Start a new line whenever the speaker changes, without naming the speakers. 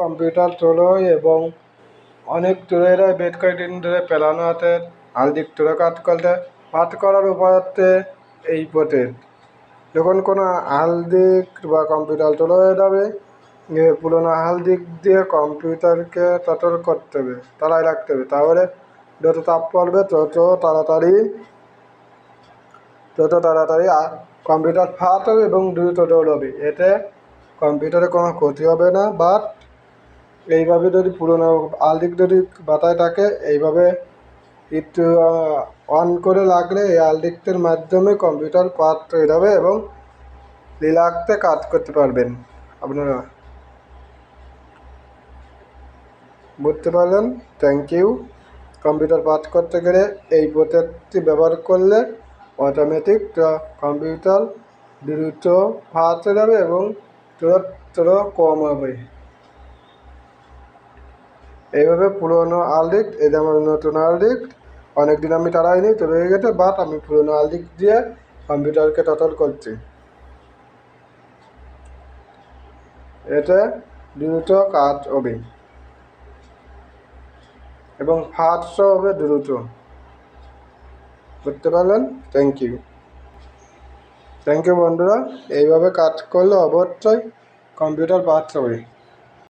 Computer চলো এবং অনেক দূরের বেশ কয়েকদিন ধরে পেলানো আছে আর দিক তুলে কাজ করতে পাঠ করার উপায় এই পথে। যখন কোনো হালদিক বা কম্পিউটার চলে হয়ে যাবে পুরোনো হালদিক দিয়ে কম্পিউটারকে তটল করতে হবে তাড়ায় রাখতে হবে। তাহলে যত তাপ পড়বে তত তাড়াতাড়ি তত তাড়াতাড়ি কম্পিউটার ফাট হবে এবং দ্রুত দৌড়বে। এতে কম্পিউটারে কোনো ক্ষতি হবে না, বাট এইভাবে যদি পুরোনো আলদিক যদি বাতায় থাকে, এইভাবে একটু অন করে লাগলে এই আলদিকটির মাধ্যমে কম্পিউটার পাত হয়ে যাবে এবং রিল্যাক্সে কাজ করতে পারবেন। আপনারা বুঝতে পারলেন? থ্যাংক ইউ কম্পিউটার পাঠ করতে গেলে এই প্রোটেক্টটি ব্যবহার করলে অটোমেটিক কম্পিউটার দ্রুত ফাস্ট হয়ে যাবে এবং দূরত্ব কম হবে। এইভাবে পুরোনো আলদিক এই যেমন নতুন আলদিক অনেক দিন আমি তাড়াইনি, তো রয়ে গেছে, বাট আমি পুরোনো আলদিক দিয়ে কম্পিউটারকে টটল করছি। এতে দ্রুত কাজ হবে। এবং ফাস্টও হবে দ্রুত। বুঝতে পারলেন? থ্যাংক ইউ থ্যাংক ইউ বন্ধুরা। এইভাবে কাজ করলে অবশ্যই কম্পিউটার ফাস্ট হবে।